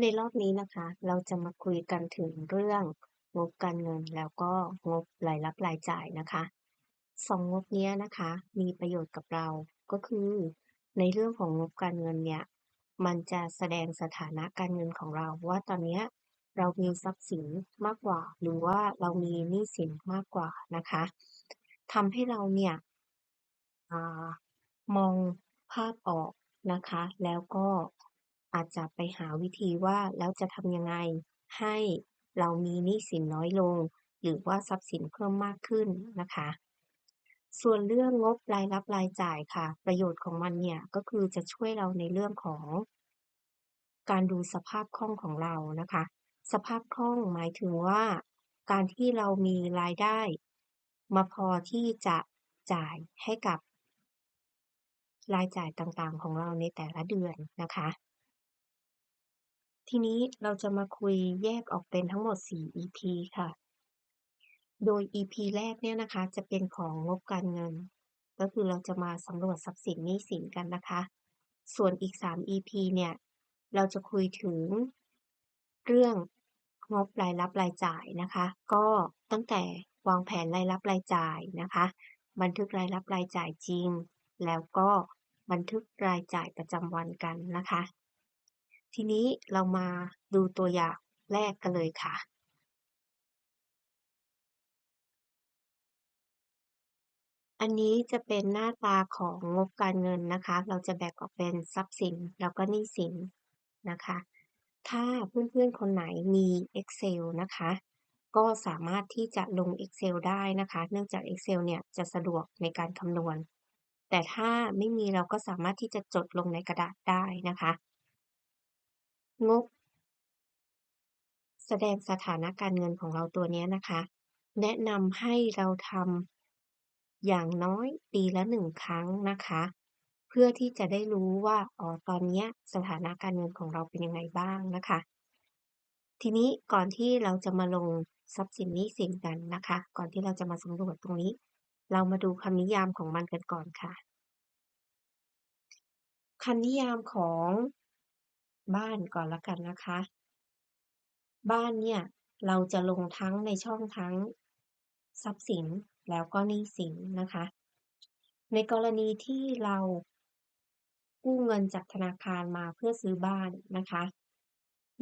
ในรอบนี้นะคะ เราจะมาคุยกันถึงเรื่องงบการเงินแล้วก็งบรายรับรายจ่ายนะคะ2งงบเนี้ยนะคะ มีประโยชน์กับเราก็คือ ในเรื่องของงบการเงินเนี่ย มันจะแสดงสถานะการเงินของเราว่าตอนนี้เรามีทรัพย์สินมากกว่า หรือว่าเรามีหนี้สินมากกว่านะคะทำให้เราเนี่ยอมองภาพออกนะคะ แล้วก็ อาจจะไปหาวิธีว่าแล้วจะทำยังไง ให้เรามีหนี้สินน้อยลง หรือว่าทรัพย์สินเพิ่มมากขึ้นนะคะ ส่วนเรื่องงบรายรับรายจ่ายค่ะ ประโยชน์ของมันเนี่ยก็คือจะช่วยเราในเรื่องของ การดูสภาพคล่องของเรานะคะ สภาพคล่องหมายถึงว่า การที่เรามีรายได้ มาพอที่จะจ่ายให้กับรายจ่ายต่างๆ ของเราในแต่ละเดือนนะคะ ทีนี้เราจะมาคุยแยกออกเป็นทั้งหมด 4 EP ค่ะ โดย EP แรกเนี่ยนะคะ จะเป็นของงบการเงิน ก็คือเราจะมาสำรวจทรัพย์สินหนี้สินกันนะคะ ส่วนอีก 3 EP เนี่ย เราจะคุยถึง เรื่องงบรายรับรายจ่ายนะคะ ก็ตั้งแต่วางแผนรายรับรายจ่ายนะคะ บันทึกรายรับรายจ่ายจริง แล้วก็บันทึกรายจ่ายประจำวันกันนะคะ ทีนี้เรามาดูตัวอย่างแรกกันเลยค่ะ อันนี้จะเป็นหน้าตาของงบการเงินนะคะ เราจะแบ่งออกเป็นทรัพย์สินแล้วก็หนี้สินนะคะ ถ้าเพื่อนๆคนไหนมี Excel นะคะ ก็สามารถที่จะลง Excel ได้นะคะ เนื่องจาก Excel เนี่ยจะสะดวกในการคำนวณ แต่ถ้าไม่มีเราก็สามารถที่จะจดลงในกระดาษได้นะคะ งบ แสดงสถานะการเงินของเราตัวนี้นะคะ แนะนำให้เราทำอย่างน้อยปีละ1ครั้งนะคะ เพื่อที่จะได้รู้ว่าอ๋อตอนเนี้ยสถานะการเงินของเราเป็นยังไงบ้างนะคะ ทีนี้ก่อนที่เราจะมาลงทรัพย์สินนี้สินกันนะคะ ก่อนที่เราจะมาสำรวจตรงนี้ เรามาดูคำนิยามของมันกันก่อนค่ะคำนิยามของ บ้านก่อนล้วกันนะคะ บ้านเนี่ยเราจะลงทั้งในช่องทั้งทรัพย์สินแล้วก็หนี้สินนะคะ ในกรณีที่เรากู้เงินจากธนาคารมาเพื่อซื้อบ้านนะคะ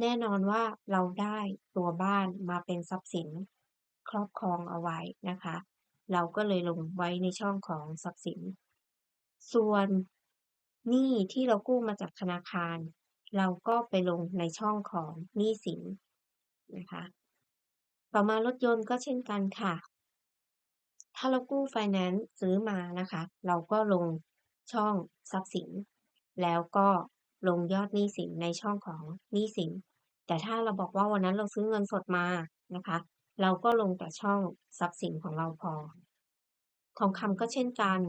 แน่นอนว่าเราได้ตัวบ้านมาเป็นทรัพย์สินครอบครองเอาไว้นะคะ เราก็เลยลงไว้ในช่องของทรัพย์สิน ส่วนหนี้ที่เรากู้มาจากธนาคาร เราก็ไปลงในช่องของหนี้สินนะคะ ต่อมารถยนต์ก็เช่นกันค่ะ ถ้าเรากู้ไฟแนนซ์ซื้อมานะคะ เราก็ลงช่องทรัพย์สิน แล้วก็ลงยอดหนี้สินในช่องของหนี้สิน แต่ถ้าเราบอกว่าวันนั้นเราซื้อเงินสดมานะคะ เราก็ลงแต่ช่องทรัพย์สินของเราพอ ทองคำก็เช่นกัน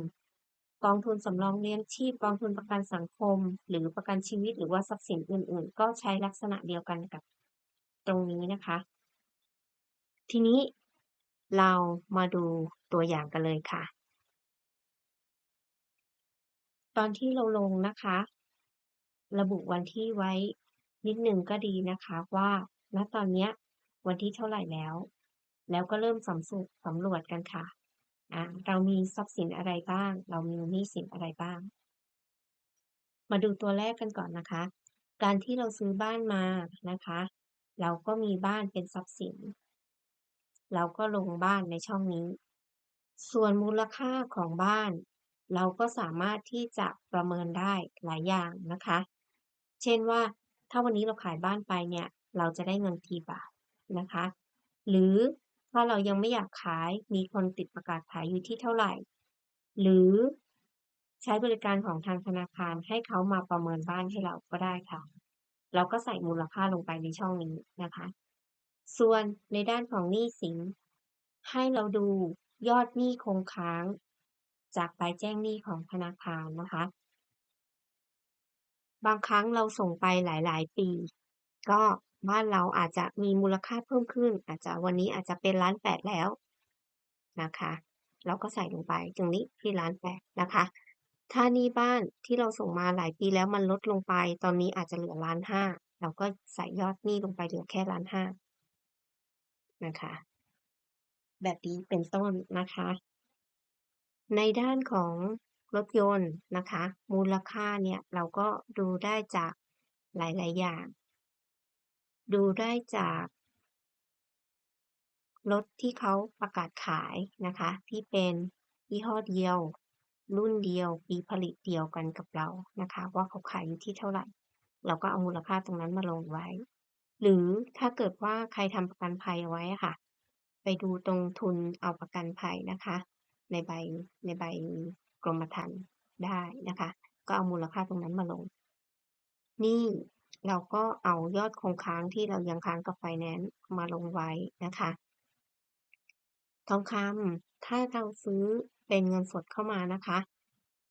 กองทุนสำรองเลี้ยงชีพกองทุนประกันสังคม หรือประกันชีวิตหรือว่าทรัพย์สินอื่น ๆ ก็ใช้ลักษณะเดียวกันกับตรงนี้นะคะ ทีนี้เรามาดูตัวอย่างกันเลยค่ะ ตอนที่เราลงนะคะ ระบุวันที่ไว้นิดหนึ่งก็ดีนะคะว่าณตอนนี้วันที่เท่าไหร่แล้ว แล้วก็เริ่มสำสำรวจกันค่ะ อ่าเรามีทรัพย์สินอะไรบ้าง เรามีหนี้สินอะไรบ้าง มาดูตัวแรกกันก่อนนะคะ การที่เราซื้อบ้านมานะคะ เราก็มีบ้านเป็นทรัพย์สิน เราก็ลงบ้านในช่องนี้ ส่วนมูลค่าของบ้าน เราก็สามารถที่จะประเมินได้หลายอย่างนะคะ เช่นว่าถ้าวันนี้เราขายบ้านไปเนี่ย เราจะได้เงินกี่บาทนะคะ หรือ ถ้าเรายังไม่อยากขาย มีคนติดประกาศขายอยู่ที่เท่าไหร่ หรือใช้บริการของทางธนาคารให้เขามาประเมินบ้านให้เราก็ได้ค่ะ เราก็ใส่มูลค่าลงไปในช่องนี้นะคะ ส่วนในด้านของหนี้สิน ให้เราดูยอดหนี้คงค้าง จากใบแจ้งหนี้ของธนาคารนะคะ บางครั้งเราส่งไปหลาย ๆ ปี ก็ บ้านเราอาจจะมีมูลค่าเพิ่มขึ้น อาจจะวันนี้อาจจะเป็น1,800,000แล้วนะคะเราก็ใส่ลงไปตรงนี้ที่1,800,000นะคะ ถ้านี้บ้านที่เราส่งมาหลายปีแล้วมันลดลงไป ตอนนี้อาจจะเหลือ1,500,000เราก็ใส่ยอดหนี้ลงไปเหลือแค่1,500,000นะคะ แบบนี้เป็นต้นนะคะ ในด้านของรถยนต์นะคะ มูลค่าเนี่ยเราก็ดูได้จากหลาย ๆ อย่าง ดูได้จากรถที่เขาประกาศขายนะคะ ที่เป็นยี่ห้อเดียว รุ่นเดียว ปีผลิตเดียวกันกับเรานะคะ ว่าเขาขายอยู่ที่เท่าไหร่ เราก็เอามูลค่าตรงนั้นมาลงไว้ หรือถ้าเกิดว่าใครทำประกันภัยไว้ค่ะ ไปดูตรงทุนเอาประกันภัยนะคะ ในใบในใบกรมธรรม์ได้นะคะ ก็เอามูลค่าตรงนั้นมาลง นี้ เราก็เอายอดคงค้างที่เรายังค้างกับไฟแนนซ์มาลงไว้นะคะ ทองคำถ้าเราซื้อเป็นเงินสดเข้ามานะคะ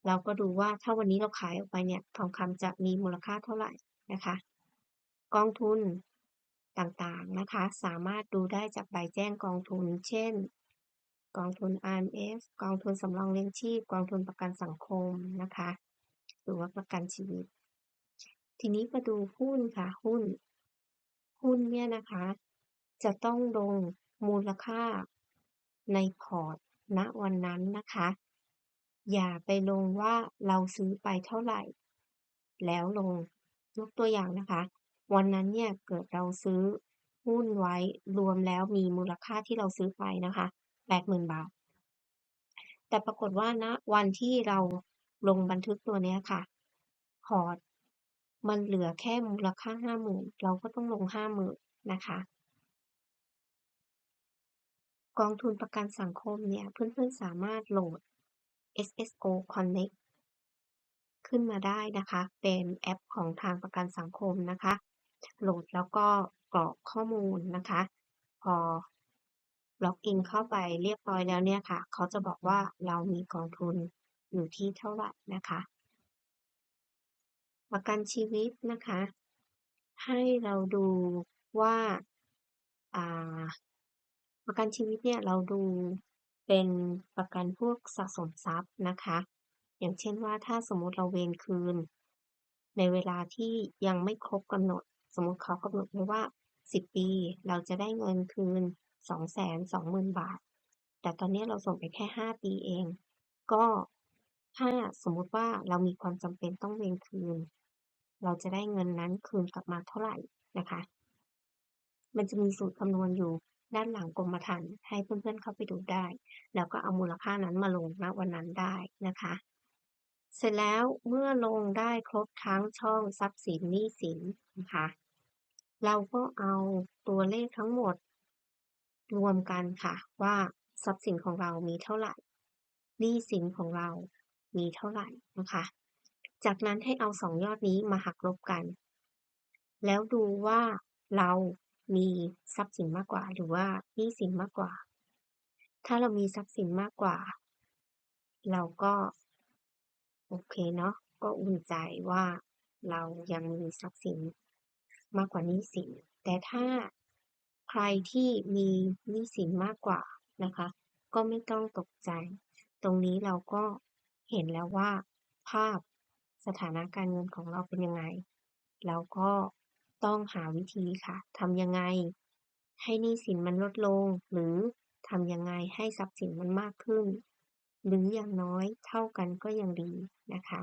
เราก็ดูว่าถ้าวันนี้เราขายออกไปเนี่ยทองคำจะมีมูลค่าเท่าไหร่นะคะ กองทุนต่างๆนะคะ สามารถดูได้จากใบแจ้งกองทุน เช่น กองทุน RMF กองทุนสำรองเลี้ยงชีพ กองทุนประกันสังคมนะคะ หรือว่าประกันชีวิต ทีนี้มาดูหุ้นค่ะ หุ้น หุ้นเนี่ยนะคะ จะต้องลงมูลค่าในพอร์ตณวันนั้นนะคะ อย่าไปลงว่าเราซื้อไปเท่าไหร่ แล้วลงยกตัวอย่างนะคะ วันนั้นเนี่ยเกิดเราซื้อหุ้นไว้รวมแล้วมีมูลค่าที่เราซื้อไปนะคะ80,000บาท แต่ปรากฏว่าณวันที่เราลงบันทึกตัวเนี้ยค่ะ พอร์ต มันเหลือแค่มูลค่า50,000เราก็ต้องลง50,000นนะคะ กองทุนประกันสังคมเนี่ยเพื่อนๆสามารถโหลด SSO Connect ขึ้นมาได้นะคะ เป็นแอปของทางประกันสังคมนะคะ โหลดแล้วก็กรอกข้อมูลนะคะ พอล็อกอินเข้าไปเรียบร้อยแล้วเนี่ยค่ะ เขาจะบอกว่าเรามีกองทุนอยู่ที่เท่าไหร่นะคะ ประกันชีวิตนะคะ ให้เราดูว่าประกันชีวิตเนี่ยเราดูเป็นประกันพวกสะสมทรัพย์นะคะ อย่างเช่นว่าถ้าสมมุติเราเวรคืน ในเวลาที่ยังไม่ครบกำหนด สมมุติเขากำหนดไว้ว่า 10 ปีเราจะได้เงินคืน 220,000 บาท แต่ตอนนี้เราส่งไปแค่ 5 ปีเอง ก็ถ้าสมมุติว่าเรามีความจำเป็นต้องเวรคืน เราจะได้เงินนั้นคืนกลับมาเท่าไหร่นะคะ มันจะมีสูตรคำนวณอยู่ด้านหลังกรมธรรม์ให้เพื่อนๆเข้าไปดูได้ แล้วก็เอามูลค่านั้นมาลงณวันนั้นได้นะคะ เสร็จแล้วเมื่อลงได้ครบทั้งช่องทรัพย์สินหนี้สินนะคะ เราก็เอาตัวเลขทั้งหมด รวมกันค่ะว่าทรัพย์สินของเรามีเท่าไหรหนี้สินของเรามีเท่าไหร่นะคะ จากนั้นให้เอา2ยอดนี้มาหักลบกัน แล้วดูว่าเรามีทรัพย์สินมากกว่าหรือว่าหนี้สินมากกว่า ถ้าเรามีทรัพย์สินมากกว่า เราก็โอเคเนาะก็อุ่นใจว่าเรายังมีทรัพย์สินมากกว่าหนี้สิน แต่ถ้าใครที่มีหนี้สินมากกว่านะคะ ก็ไม่ต้องตกใจ ตรงนี้เราก็เห็นแล้วว่า ภาพ สถานะการเงินของเราเป็นยังไง แล้วก็ต้องหาวิธีค่ะทำยังไง ให้หนี้สินมันลดลง หรือทำยังไงให้ทรัพย์สินมันมากขึ้น หรืออย่างน้อยเท่ากันก็ยังดีนะคะ